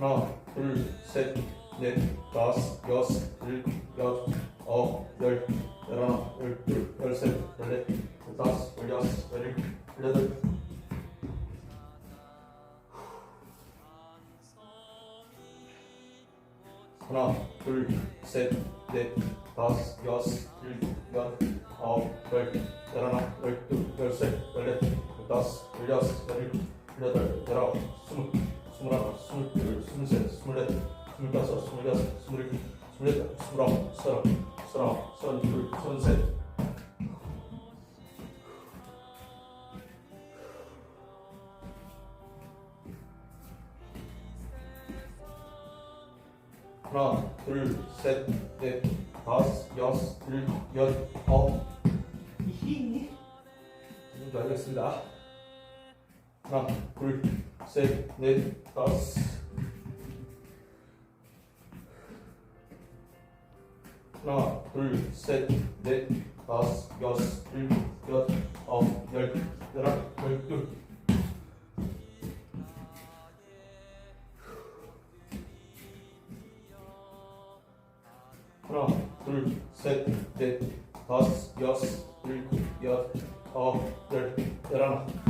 하나, 둘, 셋, 넷, 다섯, 여섯, 일곱, 여덟, 아홉, 열, 열하나, 열둘, 열셋, 열넷, 열다섯, 열여섯, 열일곱, 열여덟. 하나, 둘, 셋, 넷, 다섯, 여섯, 일곱, 여덟, 아홉, 열, 열하나, 열둘, 열셋, 열넷, 열다섯, 열여섯, 열일곱, 열여덟, 열아홉, 스물, 스물하나, 스물둘, 스물셋, 스물넷, 스물다섯, 스물여섯, 스물일곱, 스물여덟, 스물아홉, 서른, 서른하나, 서른둘, 서른셋. 하나, 둘, 셋, 넷, 다섯, 여섯, 일곱, 여덟, 아홉. 이줄 알겠습니다. 하나, 둘, 셋, 넷, 다섯. 하나, 둘, 셋, 넷, 다섯, 여섯, 일곱, 여덟, 아홉, 열, 열하나, 열둘. 하나, 둘, 셋, 넷, 다섯, 여섯, 일곱, 여덟, 아홉, 열, 열하나.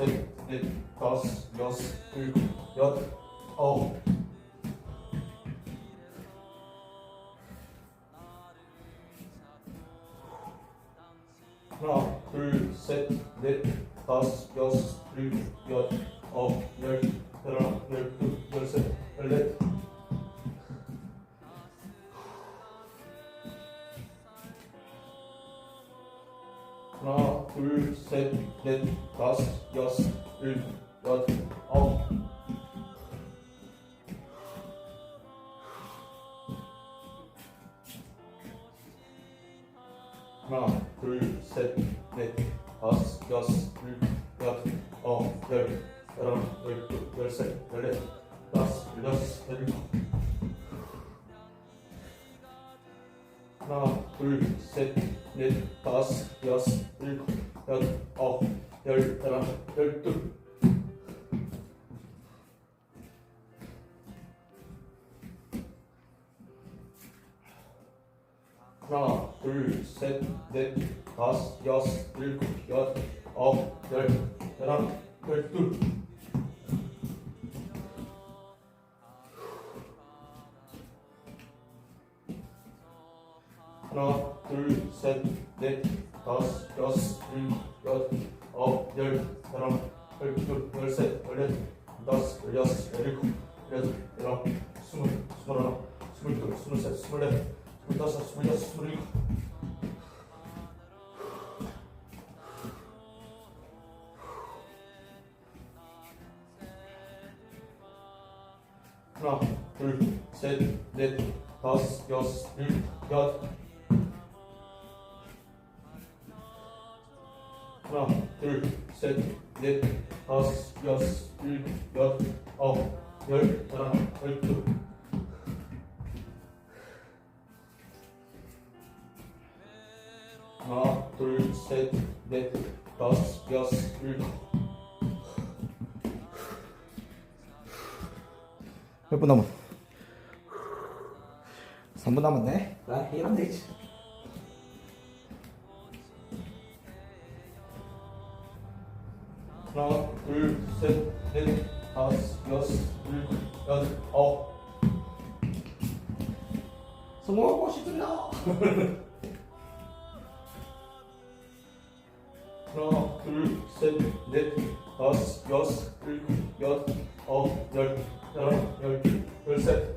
셋, 넷, 다 하나, 둘, 셋, 넷, 다섯, 여섯, 일곱, 여덟, 아홉, 열, 열하나, 열둘, 열셋, 열넷, 다섯, 열여섯, 열일곱. 하나, 둘, 셋, 넷, 다섯, 여섯, 일곱, 하나, 둘, 셋, 넷, 다섯, 여섯, 일곱, 여덟, 아홉, 열, 열하나, 열둘. 하나, 둘, 셋, 넷, 다섯, 여섯, 일곱, 여덟, 아홉, 열, 열하나, 열둘, 열셋, 열넷, 열다섯, 열여섯, 열일곱, 열여덟, 열아홉, 스물, 스물하나, 스물둘, 스물셋, 스물넷, выдался, выдался, сурил. 하나, 둘, 셋, 넷, 다섯, 여섯, 일곱, 여덟. 하나, 둘, 셋, 넷, 다섯, 여섯, 일곱, 여덟, 아홉, 열, 하나, 열두. 셋, 넷, 다섯, 여섯, 일곱. 몇분 남았? 3분 남았네. 나 이러면 되지. 하나, 둘, 셋, 넷, 다섯, 여섯, 일곱, 여덟, 아홉. 성공하고 싶습니다. 셋, 넷, 다섯, 여섯, 일곱, 여덟, 아홉, 열, 열하나, 열둘, 열셋.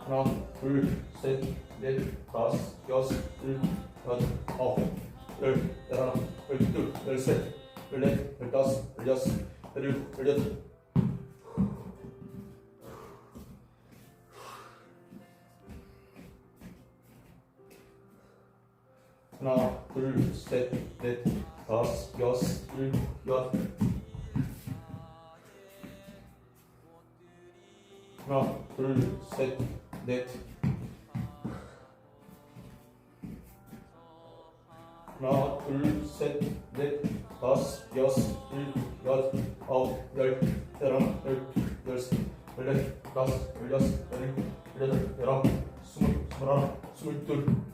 하나, 둘, 셋, 넷, 다섯, 여섯, 일곱, 여덟, 아홉, 열, 열하나, 열둘, 열셋, 열넷, 열다섯, 열여섯, 열일곱, 열여덟. 넷, 다섯, 여섯, 일곱, 여덟. 하나, 둘, 셋, 넷. 하나, 둘, 셋, 넷, 다섯, 여섯, 일곱, 여덟, 아홉, 열, 열하나, 열둘, 열셋, 열넷, 다섯, 열여섯, 열일곱, 열여덟, 열아홉, 스물, 스물하나, 스물둘.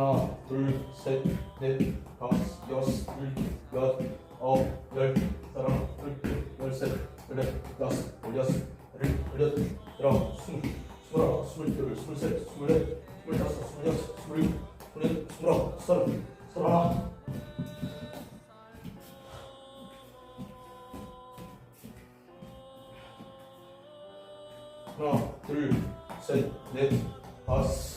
하나, 둘, 셋, 넷, 다섯, 여섯, 일곱, 여덟, 열, 열하나, 열둘, 열셋, 열넷, 다섯, 열여섯, 열일곱, 열여덟, 열아홉, 스물, 스물하나, 스물둘, 스물셋, 스물넷, 스물다섯, 스물여섯, 스물일곱, 스물여덟, 스물아홉, 서른, 서른하나. 하나, 둘, 셋, 넷, 다섯.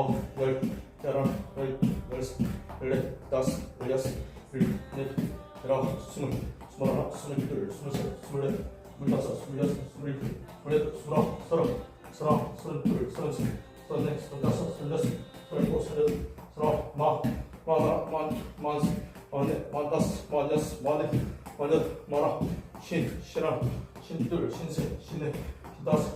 아홉, 열, 열하나, 열, 열셋, 열넷, 다섯, 열여섯, 여덟, 열아홉, 스물, 스물하나, 스물둘, 스물셋, 스물넷, 스물다섯, 스물여섯, 스물일곱, 스물여덟, 스물아홉, 서른, 서른하나, 서른둘, 서른셋, 서른넷, 서른다섯, 서른여섯, 서른일곱, 서른여덟, 서른아홉, 마, 마하나, 만, 만셋, 만넷, 만다섯, 만여섯, 만넷, 만여덟, 만아홉, 신, 신하나, 신둘, 신셋, 신넷, 신다섯, 신여섯,